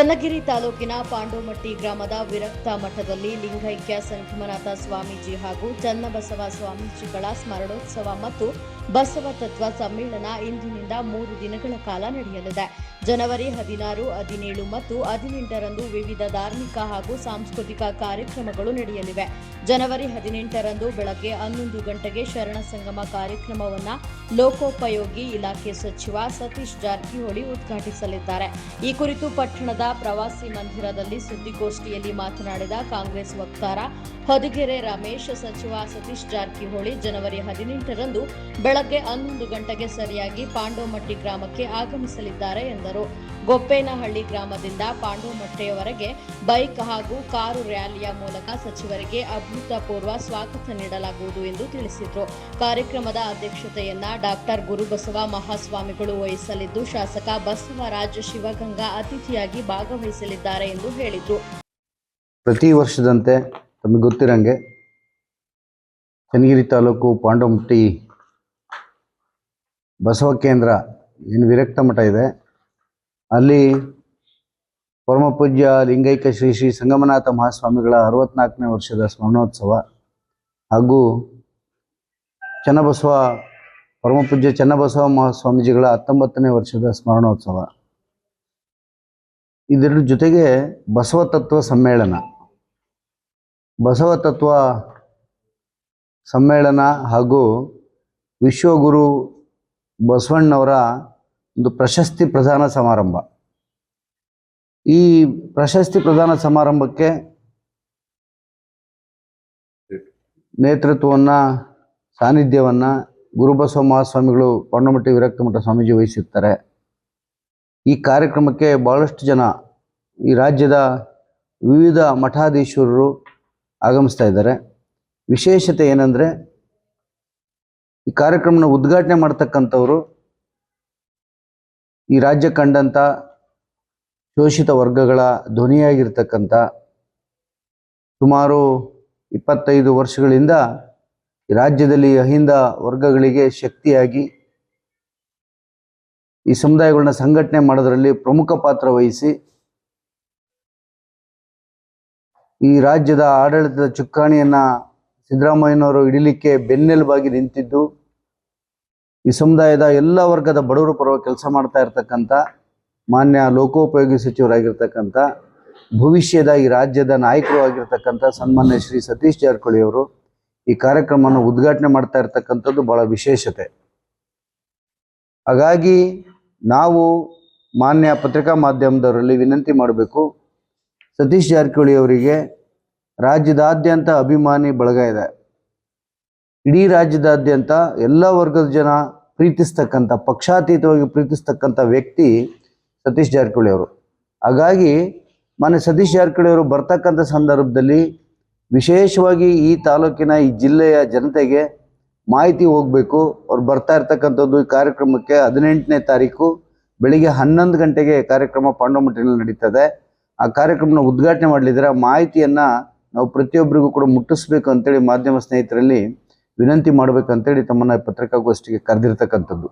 ಚನ್ನಗಿರಿ ತಾಲೂಕಿನ ಪಾಂಡೋಮಟ್ಟಿ ಗ್ರಾಮದ ವಿರಕ್ತ ಮಠದಲ್ಲಿ ಲಿಂಗೈಕ್ಯ ಸಂಗಮನಾಥ ಸ್ವಾಮೀಜಿ ಹಾಗೂ ಚನ್ನಬಸವ ಸ್ವಾಮೀಜಿಗಳ ಸ್ಮರಣೋತ್ಸವ ಮತ್ತು ಬಸವ ತತ್ವ ಸಮ್ಮೇಳನ ಇಂದಿನಿಂದ ಮೂರು ದಿನಗಳ ಕಾಲ ನಡೆಯಲಿದೆ. ಜನವರಿ ಹದಿನಾರು, ಹದಿನೇಳು ಮತ್ತು ಹದಿನೆಂಟರಂದು ವಿವಿಧ ಧಾರ್ಮಿಕ ಹಾಗೂ ಸಾಂಸ್ಕೃತಿಕ ಕಾರ್ಯಕ್ರಮಗಳು ನಡೆಯಲಿವೆ. ಜನವರಿ ಹದಿನೆಂಟರಂದು ಬೆಳಗ್ಗೆ ಹನ್ನೊಂದು ಗಂಟೆಗೆ ಶರಣ ಸಂಗಮ ಕಾರ್ಯಕ್ರಮವನ್ನು ಲೋಕೋಪಯೋಗಿ ಇಲಾಖೆ ಸಚಿವ ಸತೀಶ್ ಜಾರಕಿಹೊಳಿ ಉದ್ಘಾಟಿಸಲಿದ್ದಾರೆ. ಈ ಕುರಿತು ಪಟ್ಟಣದ ಪ್ರವಾಸಿ ಮಂದಿರದಲ್ಲಿ ಸುದ್ದಿಗೋಷ್ಠಿಯಲ್ಲಿ ಮಾತನಾಡಿದ ಕಾಂಗ್ರೆಸ್ ವಕ್ತಾರ ಹೊದಿಗೆರೆ ರಮೇಶ್, ಸಚಿವ ಸತೀಶ್ ಜಾರಕಿಹೊಳಿ, ಜನವರಿ ಹದಿನೆಂಟರಂದು ಬೆಳಗ್ಗೆ ಹನ್ನೊಂದು ಗಂಟೆಗೆ ಸರಿಯಾಗಿ ಪಾಂಡೋಮಟ್ಟಿ ಗ್ರಾಮಕ್ಕೆ ಆಗಮಿಸಲಿದ್ದಾರೆ ಎಂದರು. ಗೊಪ್ಪೇನಹಳ್ಳಿ ಗ್ರಾಮದಿಂದ ಪಾಂಡೋಮಟ್ಟೆಯವರೆಗೆ ಬೈಕ್ ಹಾಗೂ ಕಾರು ರ್ಯಾಲಿಯ ಮೂಲಕ ಸಚಿವರಿಗೆ ಅಭೂತಪೂರ್ವ ಸ್ವಾಗತ ನೀಡಲಾಗುವುದು ಎಂದು ತಿಳಿಸಿದರು. ಕಾರ್ಯಕ್ರಮದ ಅಧ್ಯಕ್ಷತೆಯನ್ನ ಡಾಕ್ಟರ್ ಗುರುಬಸವ ಮಹಾಸ್ವಾಮಿಗಳು ವಹಿಸಲಿದ್ದು, ಶಾಸಕ ಬಸವರಾಜ ಶಿವಗಂಗಾ ಅತಿಥಿಯಾಗಿ ಭಾಗವಹಿಸಲಿದ್ದಾರೆ ಎಂದು ಹೇಳಿದರು. ಪ್ರತಿ ವರ್ಷದಂತೆ ತಮಗೆ ಗೊತ್ತಿರಂಗೆ ಚನ್ನಗಿರಿ ತಾಲೂಕು ಪಾಂಡವಮಟ್ಟಿ ಬಸವ ಕೇಂದ್ರ ಏನು ವಿರಕ್ತ ಮಠ ಇದೆ. ಅಲ್ಲಿ ಪರಮಪೂಜ್ಯ ಲಿಂಗೈಕ್ಯ ಶ್ರೀ ಶ್ರೀ ಸಂಗಮನಾಥ ಮಹಾಸ್ವಾಮಿಗಳ ಅರವತ್ನಾಲ್ಕನೇ ವರ್ಷದ ಸ್ಮರಣೋತ್ಸವ ಹಾಗೂ ಚನ್ನಬಸವ ಪರಮಪೂಜ್ಯ ಚನ್ನಬಸವ ಮಹಾಸ್ವಾಮೀಜಿಗಳ ಹತ್ತೊಂಬತ್ತನೇ ವರ್ಷದ ಸ್ಮರಣೋತ್ಸವ. ಇದರ ಜೊತೆಗೆ ಬಸವ ತತ್ವ ಸಮ್ಮೇಳನ. ಬಸವ ತತ್ವ ಸಮ್ಮೇಳನ ಹಾಗೂ ವಿಶ್ವಗುರು ಬಸವಣ್ಣವರ ಒಂದು ಪ್ರಶಸ್ತಿ ಪ್ರದಾನ ಸಮಾರಂಭ. ಈ ಪ್ರಶಸ್ತಿ ಪ್ರದಾನ ಸಮಾರಂಭಕ್ಕೆ ನೇತೃತ್ವವನ್ನು, ಸಾನ್ನಿಧ್ಯವನ್ನು ಗುರುಬಸವ ಮಹಾಸ್ವಾಮಿಗಳು ಪೊಣ್ಣಮಟ್ಟಿ ವಿರಕ್ತಮಠ ಸ್ವಾಮೀಜಿ ವಹಿಸಿರ್ತಾರೆ. ಈ ಕಾರ್ಯಕ್ರಮಕ್ಕೆ ಭಾಳಷ್ಟು ಜನ ಈ ರಾಜ್ಯದ ವಿವಿಧ ಮಠಾಧೀಶ್ವರರು ಆಗಮಿಸ್ತಾ ಇದ್ದಾರೆ. ವಿಶೇಷತೆ ಏನಂದರೆ ಈ ಕಾರ್ಯಕ್ರಮನ ಉದ್ಘಾಟನೆ ಮಾಡ್ತಕ್ಕಂಥವ್ರು ಈ ರಾಜ್ಯ ಕಂಡಂಥ ಶೋಷಿತ ವರ್ಗಗಳ ಧ್ವನಿಯಾಗಿರ್ತಕ್ಕಂಥ ಸುಮಾರು ಇಪ್ಪತ್ತೈದು ವರ್ಷಗಳಿಂದ ಈ ರಾಜ್ಯದಲ್ಲಿ ಅಹಿಂದ ವರ್ಗಗಳಿಗೆ ಶಕ್ತಿಯಾಗಿ ಈ ಸಮುದಾಯಗಳನ್ನ ಸಂಘಟನೆ ಮಾಡೋದರಲ್ಲಿ ಪ್ರಮುಖ ಪಾತ್ರ ವಹಿಸಿ ಈ ರಾಜ್ಯದ ಆಡಳಿತದ ಚುಕ್ಕಾಣಿಯನ್ನ ಸಿದ್ದರಾಮಯ್ಯನವರು ಹಿಡಿಲಿಕ್ಕೆ ಬೆನ್ನೆಲುಬಾಗಿ ನಿಂತಿದ್ದು. ಈ ಸಮುದಾಯದ ಎಲ್ಲ ವರ್ಗದ ಬಡವರ ಪರವಾಗಿ ಕೆಲಸ ಮಾಡ್ತಾ ಇರ್ತಕ್ಕಂಥ ಮಾನ್ಯ ಲೋಕೋಪಯೋಗಿ ಸಚಿವರಾಗಿರ್ತಕ್ಕಂಥ, ಭವಿಷ್ಯದ ಈ ರಾಜ್ಯದ ನಾಯಕರು ಆಗಿರ್ತಕ್ಕಂಥ ಸನ್ಮಾನ್ಯ ಶ್ರೀ ಸತೀಶ್ ಜಾರಕಿಹೊಳಿ ಅವರು ಈ ಕಾರ್ಯಕ್ರಮವನ್ನು ಉದ್ಘಾಟನೆ ಮಾಡ್ತಾ ಇರ್ತಕ್ಕಂಥದ್ದು ಬಹಳ ವಿಶೇಷತೆ. ಹಾಗಾಗಿ ನಾವು ಮಾನ್ಯ ಪತ್ರಿಕಾ ಮಾಧ್ಯಮದವರಲ್ಲಿ ವಿನಂತಿ ಮಾಡಬೇಕು, ಸತೀಶ್ ಜಾರಕಿಹೊಳಿ ಅವರಿಗೆ ರಾಜ್ಯದಾದ್ಯಂತ ಅಭಿಮಾನಿ ಬಳಗ ಇದೆ. ಇಡೀ ರಾಜ್ಯದಾದ್ಯಂತ ಎಲ್ಲ ವರ್ಗದ ಜನ ಪ್ರೀತಿಸ್ತಕ್ಕಂಥ, ಪಕ್ಷಾತೀತವಾಗಿ ಪ್ರೀತಿಸ್ತಕ್ಕಂಥ ವ್ಯಕ್ತಿ ಸತೀಶ್ ಜಾರಕಿಹೊಳಿ ಅವರು. ಹಾಗಾಗಿ ಮೊನ್ನೆ ಸತೀಶ್ ಜಾರಕಿಹೊಳಿ ಅವರು ಬರ್ತಕ್ಕಂಥ ಸಂದರ್ಭದಲ್ಲಿ ವಿಶೇಷವಾಗಿ ಈ ತಾಲೂಕಿನ, ಈ ಜಿಲ್ಲೆಯ ಜನತೆಗೆ ಮಾಹಿತಿ ಹೋಗಬೇಕು. ಅವ್ರು ಬರ್ತಾ ಇರ್ತಕ್ಕಂಥದ್ದು ಈ ಕಾರ್ಯಕ್ರಮಕ್ಕೆ ಹದಿನೆಂಟನೇ ತಾರೀಕು, ಬೆಳಿಗ್ಗೆ ಹನ್ನೊಂದು ಗಂಟೆಗೆ ಕಾರ್ಯಕ್ರಮ ಪಾಂಡವಮಟ್ಟಿನಲ್ಲಿ ನಡೀತದೆ. ಆ ಕಾರ್ಯಕ್ರಮನ ಉದ್ಘಾಟನೆ ಮಾಡಲಿದ್ರೆ ಆ ಮಾಹಿತಿಯನ್ನು ನಾವು ಪ್ರತಿಯೊಬ್ಬರಿಗೂ ಕೂಡ ಮುಟ್ಟಿಸ್ಬೇಕು ಅಂತೇಳಿ ಮಾಧ್ಯಮ ಸ್ನೇಹಿತರಲ್ಲಿ ವಿನಂತಿ ಮಾಡಬೇಕಂತೇಳಿ ತಮ್ಮನ್ನ ಪತ್ರಿಕಾಗೋಷ್ಠಿಗೆ ಕರೆದಿರ್ತಕ್ಕಂಥದ್ದು.